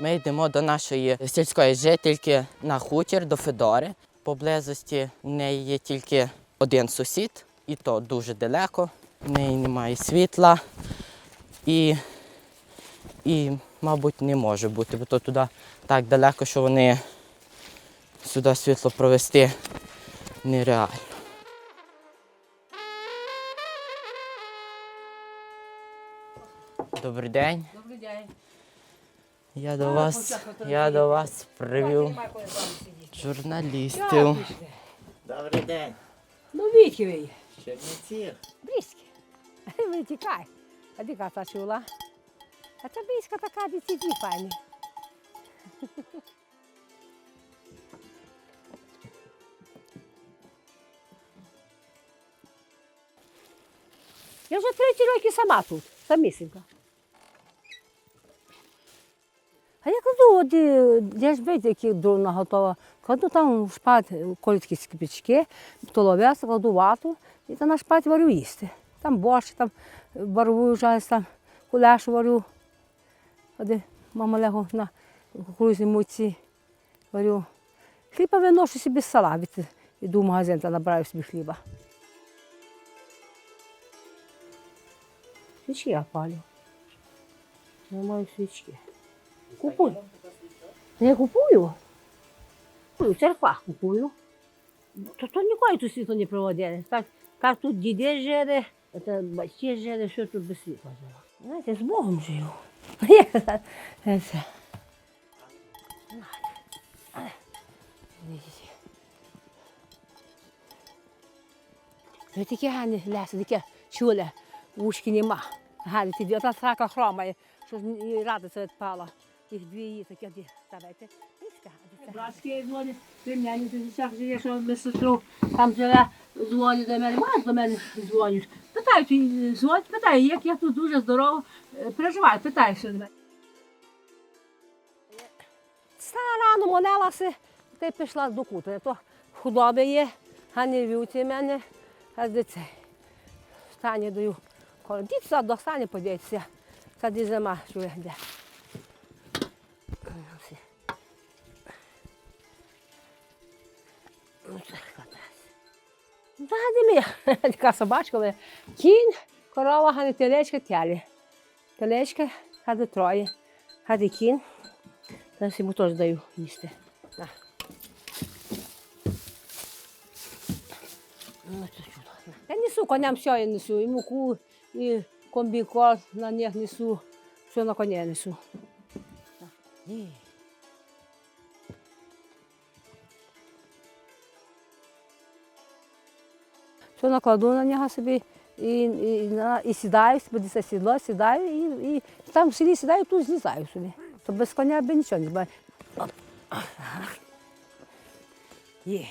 Ми йдемо до нашої сільської жительки на хутір до Федори. Поблизості у неї є тільки один сусід, і то дуже далеко. В неї немає світла і, і мабуть, не може бути, бо то туди так далеко, що вони сюди світло провести нереально. Добрий день. Добрий день. Я до вас, я до вас привів журналістів. Добрий день. Ну, віки ви. Чернівці. Близькі. Ви тікай. А де та чула? А це близька така, де ці ді файні. Я вже треті роки сама тут, самісінька. А я кладу, от, я ж бачите, які дрона готова. Кладу там шпат колітки скипічки, толов'яс, кладу вату і там на шпат варю їсти. Там борщ, там барвую жарюсь, там куляш варю. Оде мама лего на кукурузній муці варю. Хліба виношу собі з села, іду в магазин та набираю собі хліба. Свічки я палю. Я маю свічки. Купую. Не купую. В церквах купую. То, то ніколи тут світло не проводили. Так, так тут діди жили, це батьки жили, все тут без світла жило. Знаєте, з Богом. Ви такі гарні леси, таке чуле, вушки нема. Гарні, ті дві, та срака хромає, що і радиця відпала. Їх дві її такі, де це? Братські дзвонять, племянниці всяк живе, що ми сестру там живе, дзвонять до мене, мать до мене дзвонять. Питають, і дзвонять, питаю, як я тут дуже здорово, е, переживаю, питаю, що до мене. Стала рано молилася, та й пішла до куту. То худоби є, а не вівці мене, а де це. Стані даю. Дід сад до стані подіться, тоді зима чує де ми, така собачка, але кінь, корова, а не телечка, тялі. Телечка, хади троє, хади кінь. Зараз йому теж даю їсти. Ну. Я несу коням все я несу, і муку, і комбікорм на них несу, все на коня несу. Ні. Все накладу на нього собі і, і, і сідаю, буде це сідло, сідаю і, і там в селі сідаю, тут злізаю собі. То без коня би нічого не буває. Є.